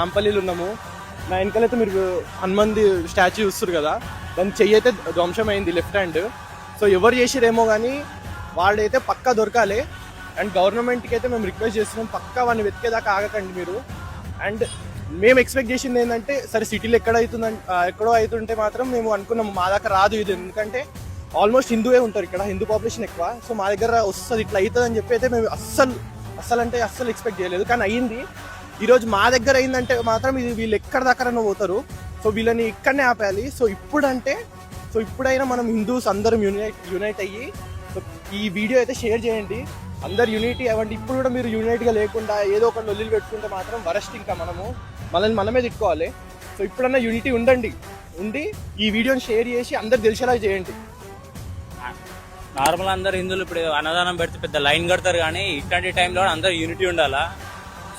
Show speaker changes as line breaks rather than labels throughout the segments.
రాంపల్లిలో ఉన్నాము. నా వెనకాలైతే మీరు హనుమంది స్టాచ్యూ చూస్తారు కదా. దాని చెయ్యి అయితే ధ్వంసం అయింది లెఫ్ట్ హ్యాండ్ సో ఎవరు చేసిరేమో కానీ వాళ్ళైతే పక్కా దొరకాలి. అండ్ గవర్నమెంట్కి అయితే మేము రిక్వెస్ట్ చేస్తున్నాం పక్కా వాడిని వెతికేదాకా ఆగకండి మీరు. అండ్ మేము ఎక్స్పెక్ట్ చేసింది ఏంటంటే సరే సిటీలో ఎక్కడ అవుతుందంటే ఎక్కడో అవుతుంటే మాత్రం మేము అనుకున్నాము మా దాకా రాదు ఇది. ఎందుకంటే ఆల్మోస్ట్ హిందూవే ఉంటారు ఇక్కడ హిందూ పాపులేషన్ ఎక్కువ. సో మా దగ్గర వస్తుంది ఇట్లా అవుతుంది అని చెప్పి అయితే మేము అస్సలు అస్సలు అంటే అస్సలు ఎక్స్పెక్ట్ చేయలేదు. కానీ అయ్యింది. ఈరోజు మా దగ్గర అయిందంటే మాత్రం ఇది వీళ్ళు ఎక్కడ దగ్గర పోతారు. సో వీళ్ళని ఇక్కడనే ఆపేయాలి సో ఇప్పుడంటే సో ఇప్పుడైనా మనం హిందూస్ అందరం యునైట్ యునైట్ అయ్యి సో ఈ వీడియో అయితే షేర్ చేయండి. అందరు యూనిటీ అవ్వండి. ఇప్పుడు కూడా మీరు యూనైట్గా లేకుండా ఏదో ఒక నొల్లిలు పెట్టుకుంటే మాత్రం వరస్ట్ ఇంకా మనము. మనల్ని మనమే తిట్టుకోవాలి. సో ఇప్పుడన్నా యూనిటీ ఉండండి. ఉండి ఈ వీడియోని షేర్ చేసి అందరు తెలిసేలా చేయండి.
నార్మల్ అందరు హిందువులు ఇప్పుడు అన్నదానం పెడితే పెద్ద లైన్ కడతారు కానీ ఇట్లాంటి టైంలో అందరూ యూనిటీ ఉండాలా?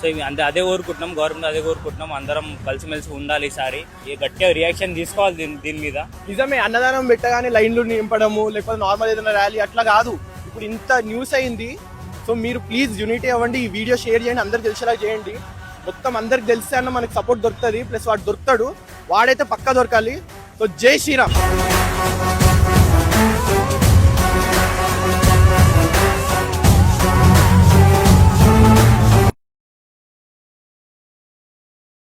సో ఇవి అంతే అదే కోరుకుంటున్నాం గవర్నమెంట్ అదే కోరుకుంటున్నాం అందరం కలిసిమెలిసి ఉండాలి ఈసారి. ఈ గట్టిగా రియాక్షన్ తీసుకోవాలి దీని దీని మీద.
నిజమే అన్నదానం పెట్టగానే లైన్లు నింపడము లేకపోతే నార్మల్ ఏదైనా ర్యాలీ అట్లా కాదు. ఇప్పుడు ఇంత న్యూస్ అయింది సో మీరు ప్లీజ్ యూనిటీ అవ్వండి ఈ వీడియో షేర్ చేయండి అందరికి తెలిసేలా చేయండి. మొత్తం అందరికి తెలిస్తే అన్న మనకు సపోర్ట్ దొరుకుతుంది ప్లస్ వాడు దొరుకుతాడు వాడైతే పక్కా దొరకాలి. సో జై శ్రీరామ్.